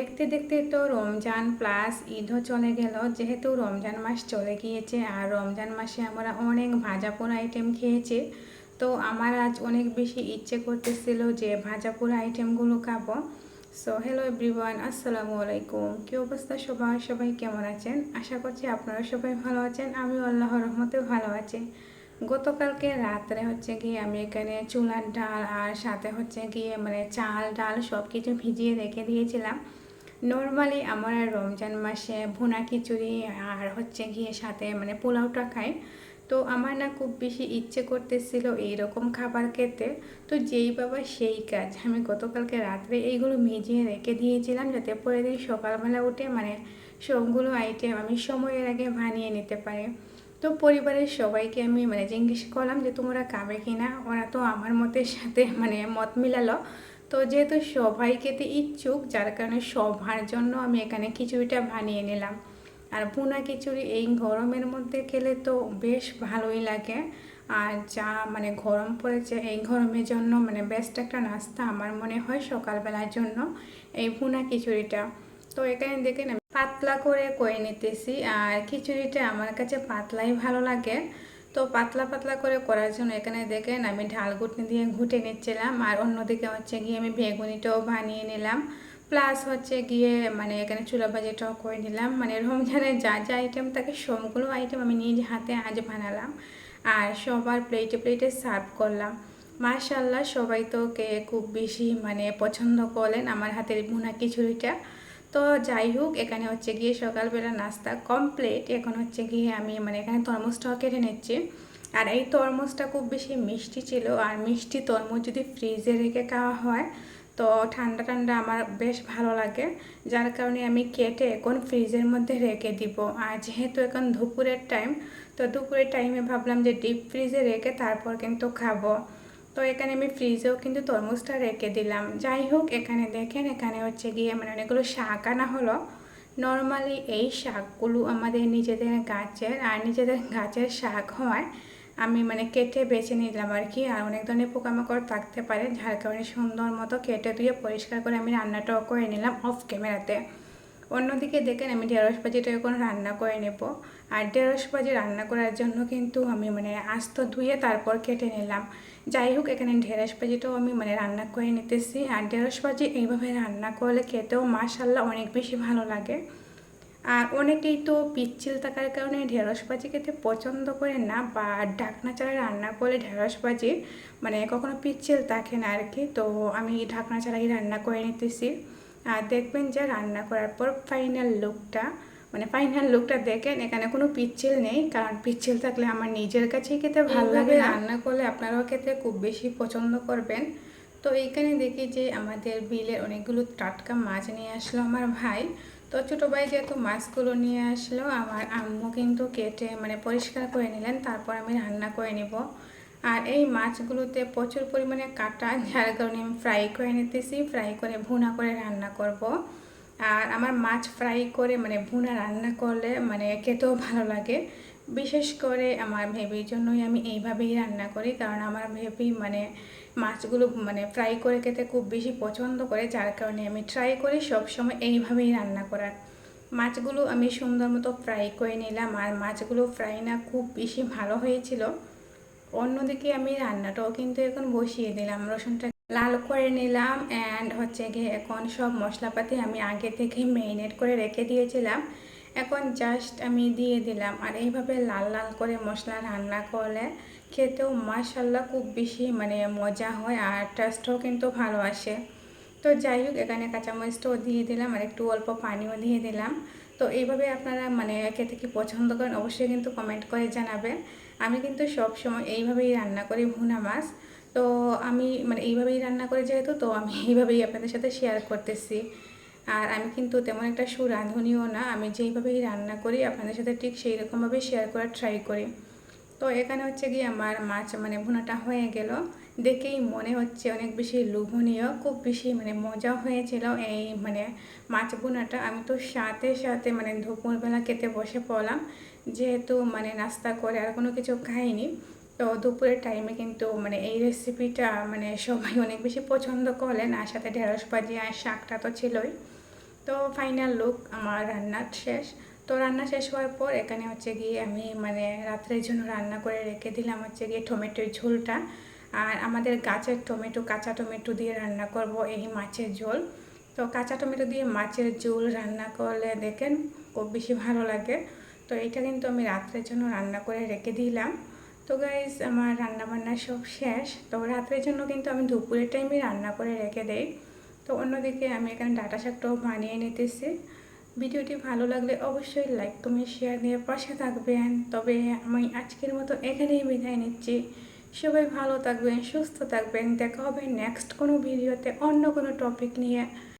দেখতে দেখতে তো রমজান প্লাস ঈদও চলে গেল। যেহেতু রমজান মাস চলে গিয়েছে আর রমজান মাসে আমরা অনেক ভাজাপোড়া আইটেম খেয়েছি, তো আমার আজ অনেক বেশি ইচ্ছে করতেছিল যে ভাজাপোড়া আইটেমগুলো খাব। সো হ্যালো এভরিওয়ান আসসালামু আলাইকুম। কী অবস্থা সবাই সবাই কেমন আছেন? আশা করছি আপনারা সবাই ভালো আছেন। আমি আল্লাহ রহমতে ভালো আছি। গতকালকে রাত্রে হচ্ছে গিয়ে আমি এখানে চুলার ডাল আর সাথে হচ্ছে গিয়ে মানে চাল ডাল সব কিছু ভিজিয়ে রেখে দিয়েছিলাম। নর্মালি আমরা রমজান মাসে ভুনা খিচুড়ি আর হচ্ছে গিয়ে সাথে মানে পোলাওটা খাই। তো আমার না খুব বেশি ইচ্ছে করতেছিল এইরকম খাবার খেতে। তো যেই বাবা সেই কাজ। আমি গতকালকে রাত্রে এইগুলো ভিজিয়ে রেখে দিয়েছিলাম যাতে পরের দিন সকালবেলা উঠে মানে সবগুলো আইটেম আমি সময়ের আগে বানিয়ে নিতে পারি। তো পরিবারের সবাইকে আমি মানে জিজ্ঞেস করলাম যে তোমরা খাবে কি না ওরা তো আমার মতের সাথে মানে মত মিলালো। তো যেহেতু সবাই খেতে ইচ্ছুক, যার কারণে সবার জন্য আমি এখানে খিচুড়িটা বানিয়ে নিলাম। আর ভুনা খিচুড়ি এই গরমের মধ্যে খেলে তো বেশ ভালোই লাগে। আর যা মানে গরম পড়েছে, এই গরমের জন্য মানে বেস্ট একটা নাস্তা আমার মনে হয় সকালবেলার জন্য এই ভুনা খিচুড়িটা। তো এখানে দেখেন পাতলা করে কয়ে নিতেছি, আর খিচুড়িটা আমার কাছে পাতলাই ভালো লাগে। তো পাতলা পাতলা করে করার জন্য এখানে দেখেন আমি ঢাল ঘুটনি দিয়ে ঘুটে নিচ্ছিলাম আর অন্যদিকে হচ্ছে গিয়ে আমি বেগুনিটাও বানিয়ে নিলাম। প্লাস হচ্ছে গিয়ে মানে এখানে চুলা ভাজিটাও করে নিলাম। মানে রমজানের যা যা আইটেম থাকে সবগুলো আইটেম আমি নিজ হাতে আজ বানালাম আর সবার প্লেটে প্লেটে সার্ভ করলাম। মাশাল্লাহ সবাই তো কে খুব বেশি মানে পছন্দ করলেন আমার হাতের বোনা খিচুড়িটা। তো যাই হোক, এখানে হচ্ছে গিয়ে সকালবেলা নাস্তা কমপ্লিট এখন হচ্ছে গিয়ে আমি মানে এখানে তরমুজটাও কেটে নিচ্ছি। আর এই তরমুজটা খুব বেশি মিষ্টি ছিল। আর মিষ্টি তরমুজ যদি ফ্রিজে রেখে খাওয়া হয়, তো ঠান্ডা ঠান্ডা আমার বেশ ভালো লাগে। যার কারণে আমি কেটে এখন ফ্রিজের মধ্যে রেখে দিব। আর যেহেতু এখন দুপুরের টাইম তো দুপুরের টাইমে ভাবলাম যে ডিপ ফ্রিজে রেখে তারপর কিন্তু খাব। তো এখানে আমি ফ্রিজেও কিন্তু তরমুজটা রেখে দিলাম। যাই হোক, এখানে দেখেন, এখানে হচ্ছে গিয়ে মানে অনেকগুলো শাক আনা হলো। নর্মালি এই শাকগুলো আমাদের নিজেদের গাছের, আর নিজেদের গাছের শাক হয় আমি মানে কেটে বেছে নিলাম আর কি আর অনেক ধরনের পোকামাকড় থাকতে পারে, যার কারণে সুন্দর মতো কেটে ধুয়ে পরিষ্কার করে আমি রান্নাটাও করে নিলাম অফ ক্যামেরাতে অন্যদিকে দেখেন আমি ঢেঁড়স ভাজিটা এখন রান্না করে নেব। আর ঢেঁড়স ভাজি রান্না করার জন্য কিন্তু আমি মানে আস্ত ধুয়ে তারপর কেটে নিলাম। যাই হোক, এখানে ঢেঁড়স ভাজিটাও আমি মানে রান্না করে নিতেছি। আর ঢেঁড়স ভাজি এইভাবে রান্না করলে খেতেও মাশাল্লাহ অনেক বেশি ভালো লাগে। আর অনেকেই তো পিচ্ছিল থাকার কারণে ঢেঁড়স ভাজি খেতে পছন্দ করে না বা ঢাকনা ছাড়া রান্না করলে ঢেঁড়স ভাজি মানে কখনো পিচ্ছিল থাকে না আর কি তো আমি ঢাকনা ছাড়াই রান্না করে নিতেছি। দেখবেন যে রান্না করার পর ফাইনাল লুকটা মানে ফাইনাল লুকটা দেখেন এখানে কোনো পিচ্ছিল নেই কারণ পিচ্ছিল থাকলে আমার নিজের কাছেই খেতে ভালো লাগে রান্না করলে আপনারাও খেতে খুব বেশি পছন্দ করবেন। তো এইখানে দেখি যে আমাদের বিলের অনেকগুলো টাটকা মাছ নিয়ে আসলো আমার ভাই। তো ছোটো ভাই যেহেতু মাছগুলো নিয়ে আসলো আমার আম্মু কিন্তু কেটে মানে পরিষ্কার করে নিলেন তারপর আমি রান্না করে নিব। আর এই মাছগুলোতে প্রচুর পরিমাণে কাটা, যার কারণে আমি ফ্রাই করে নিতেছি। ফ্রাই করে ভুনা করে রান্না করব। আর আমার মাছ ফ্রাই করে মানে ভুনা রান্না করলে মানে খেতেও ভালো লাগে। বিশেষ করে আমার ভেবির জন্যই আমি এইভাবেই রান্না করি, কারণ আমার ভেবি মানে মাছগুলো মানে ফ্রাই করে খেতে খুব বেশি পছন্দ করে, যার কারণে আমি ট্রাই করি, সবসময় এইভাবেই রান্না করার। মাছগুলো আমি সুন্দর মতো ফ্রাই করে নিলাম, আর মাছগুলো ফ্রাই না খুব বেশি ভালো হয়েছিল। অন্যদিকে আমি রান্নাটাও কিন্তু এখন বসিয়ে দিলাম। রসুনটা লাল করে নিলাম অ্যান্ড হচ্ছে গিয়ে এখন সব মশলাপাতি আমি আগে থেকে মেরিনেট করে রেখে দিয়েছিলাম। এখন জাস্ট আমি দিয়ে দিলাম। আর এইভাবে লাল লাল করে মশলা রান্না করলে খেতেও মাশাল্লাহ খুব বেশি মানে মজা হয় আর টেস্টও কিন্তু ভালো আসে। তো যাই হোক, এখানে কাঁচামরিচটাও দিয়ে দিলাম আর একটু অল্প পানিও দিয়ে দিলাম। তো এইভাবে আপনারা মানে একে থেকে পছন্দ করেন, অবশ্যই কিন্তু কমেন্ট করে জানাবেন। আমি কিন্তু সব সময় এইভাবেই রান্না করি ভুনা মাছ। তো আমি মানে এইভাবেই রান্না করি যেহেতু, তো আমি এইভাবেই আপনাদের সাথে শেয়ার করতেছি। আর আমি কিন্তু তেমন একটা সুরাঁধুনিও না, আমি যেইভাবেই রান্না করি, আপনাদের সাথে ঠিক সেই রকমভাবে শেয়ার করার ট্রাই করি। তো এখানে হচ্ছে গিয়ে আমার মাছ মানে ভুনাটা হয়ে গেল। দেখেই মনে হচ্ছে অনেক বেশি লোভনীয়, খুব বেশি মানে মজা হয়েছিল এই মানে মাছ বোনাটা আমি তো সাথে সাথে মানে দুপুরবেলা খেতে বসে পড়লাম, যেহেতু মানে নাস্তা করে আর কোনো কিছু খাইনি। তো দুপুরের টাইমে কিন্তু মানে এই রেসিপিটা মানে সবাই অনেক বেশি পছন্দ করলেন। আর সাথে ঢেঁড়স ভাজি আর শাকটা তো ছিলই। তো ফাইনাল লুক আমার রান্নার শেষ। তো রান্না শেষ হওয়ার পর এখানে হচ্ছে গিয়ে আমি মানে রাত্রের জন্য রান্না করে রেখে দিলাম হচ্ছে গিয়ে টমেটোর ঝোলটা। আর আমাদের গাছের টমেটো, কাঁচা টমেটো দিয়ে রান্না করব এই মাছের ঝোল। তো কাঁচা টমেটো দিয়ে মাছের ঝোল রান্না করলে দেখেন খুব বেশি ভালো লাগে। তো এটা কিন্তু আমি রাত্রের জন্য রান্না করে রেখে দিলাম। তো গাইজ আমার রান্না বান্না সব শেষ। তো রাত্রের জন্য কিন্তু আমি দুপুরের টাইমে রান্না করে রেখে দেই। তো অন্যদিকে আমি এখানে ডাটা শাকটাও বানিয়ে নিতেছি। ভিডিওটি ভালো লাগলে অবশ্যই লাইক তুমি শেয়ার দিয়ে পাশে থাকবেন। তবে আমি আজকের মতো এখানেই বিদায় নিচ্ছি। সবাই ভালো থাকবেন সুস্থ থাকবেন। দেখা হবে নেক্সট কোনো ভিডিওতে অন্য কোনো টপিক নিয়ে।